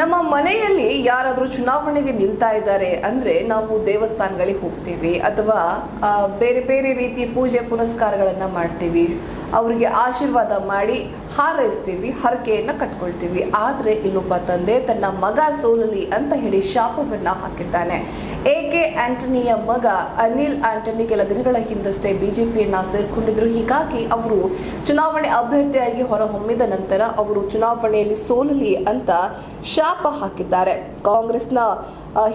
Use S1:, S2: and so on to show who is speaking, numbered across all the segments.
S1: ನಮ್ಮ ಮನೆಯಲ್ಲಿ ಯಾರಾದರೂ ಚುನಾವಣೆಗೆ ನಿಲ್ತಾ ಇದ್ದಾರೆ ಅಂದರೆ ನಾವು ದೇವಸ್ಥಾನಗಳಿಗೆ ಹೋಗ್ತೀವಿ ಅಥವಾ ಬೇರೆ ಬೇರೆ ರೀತಿ ಪೂಜೆ ಪುನಸ್ಕಾರಗಳನ್ನು ಮಾಡ್ತೀವಿ. ಅವರಿಗೆ ಆಶೀರ್ವಾದ ಮಾಡಿ ಹಾರೈಸ್ತೀವಿ, ಹರಕೆಯನ್ನು ಕಟ್ಕೊಳ್ತೀವಿ. ಆದರೆ ಇಲ್ಲೊಬ್ಬ ತಂದೆ ತನ್ನ ಮಗ ಸೋಲಲಿ ಅಂತ ಹೇಳಿ ಶಾಪವನ್ನು ಹಾಕಿದ್ದಾನೆ. ಎ ಕೆ ಆಂಟನಿಯ ಮಗ ಅನಿಲ್ ಆಂಟನಿ ಕೆಲ ದಿನಗಳ ಹಿಂದಷ್ಟೇ ಬಿಜೆಪಿಯನ್ನ ಸೇರ್ಕೊಂಡಿದ್ರು. ಹೀಗಾಗಿ ಅವರು ಚುನಾವಣೆ ಅಭ್ಯರ್ಥಿಯಾಗಿ ಹೊರಹೊಮ್ಮಿದ ನಂತರ ಅವರು ಚುನಾವಣೆಯಲ್ಲಿ ಸೋಲಲಿ ಅಂತ ಶಾಪ ಹಾಕಿದ್ದಾರೆ. ಕಾಂಗ್ರೆಸ್ನ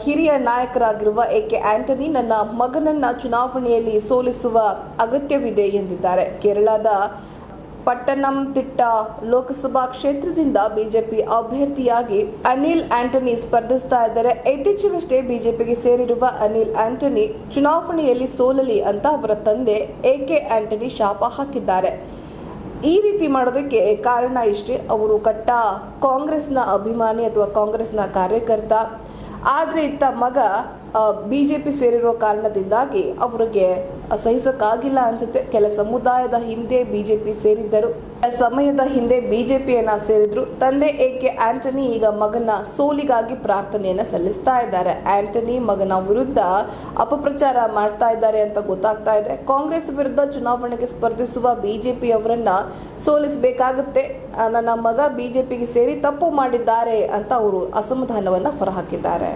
S1: ಹಿರಿಯ ನಾಯಕರಾಗಿರುವ ಎ ಕೆ ಆಂಟನಿ ನನ್ನ ಮಗನನ್ನ ಚುನಾವಣೆಯಲ್ಲಿ ಸೋಲಿಸುವ ಅಗತ್ಯವಿದೆ ಎಂದಿದ್ದಾರೆ. ಕೇರಳದ ಪಟ್ಟಣಂ ತಿಟ್ಟ ಲೋಕಸಭಾ ಕ್ಷೇತ್ರದಿಂದ ಬಿಜೆಪಿ ಅಭ್ಯರ್ಥಿಯಾಗಿ ಅನಿಲ್ ಆಂಟನಿ ಸ್ಪರ್ಧಿಸ್ತಾ ಇದ್ದಾರೆ. ಇತ್ತೀಚೆಗಷ್ಟೇ ಬಿಜೆಪಿಗೆ ಸೇರಿರುವ ಅನಿಲ್ ಆಂಟನಿ ಚುನಾವಣೆಯಲ್ಲಿ ಸೋಲಲಿ ಅಂತ ಅವರ ತಂದೆ ಎ ಕೆ ಆಂಟನಿ ಶಾಪ ಹಾಕಿದ್ದಾರೆ. ಈ ರೀತಿ ಮಾಡೋದಕ್ಕೆ ಕಾರಣ ಇಷ್ಟೇ. ಅವರು ಕಟ್ಟ ಕಾಂಗ್ರೆಸ್ನ ಅಭಿಮಾನಿ ಅಥವಾ ಕಾಂಗ್ರೆಸ್ನ ಕಾರ್ಯಕರ್ತ. ಆದರೆ ಇತ್ತ ಮಗ ಬಿ ಜೆ ಪಿ ಸೇರಿರುವ ಕಾರಣದಿಂದಾಗಿ ಅವರಿಗೆ ಸಹಿಸೋಕ್ಕಾಗಿಲ್ಲ ಅನ್ಸುತ್ತೆ. ಕೆಲ ಸಮುದಾಯದ ಹಿಂದೆ ಬಿಜೆಪಿ ಸೇರಿದ್ದರು. ಕೆಲ ಸಮಯದ ಹಿಂದೆ ಬಿಜೆಪಿಯನ್ನ ಸೇರಿದ್ರು. ತಂದೆ ಎ ಕೆ ಆಂಟನಿ ಈಗ ಮಗನ ಸೋಲಿಗಾಗಿ ಪ್ರಾರ್ಥನೆಯನ್ನ ಸಲ್ಲಿಸ್ತಾ ಇದ್ದಾರೆ? ಆಂಟನಿ ಮಗನ ವಿರುದ್ಧ ಅಪಪ್ರಚಾರ ಮಾಡ್ತಾ ಇದ್ದಾರೆ ಅಂತ ಗೊತ್ತಾಗ್ತಾ ಇದೆ. ಕಾಂಗ್ರೆಸ್ ವಿರುದ್ಧ ಚುನಾವಣೆಗೆ ಸ್ಪರ್ಧಿಸುವ ಬಿಜೆಪಿ ಅವರನ್ನ ಸೋಲಿಸಬೇಕಾಗುತ್ತೆ. ನನ್ನ ಮಗ ಬಿಜೆಪಿಗೆ ಸೇರಿ ತಪ್ಪು ಮಾಡಿದ್ದಾರೆ ಅಂತ ಅವರು ಅಸಮಾಧಾನವನ್ನ ಹೊರಹಾಕಿದ್ದಾರೆ.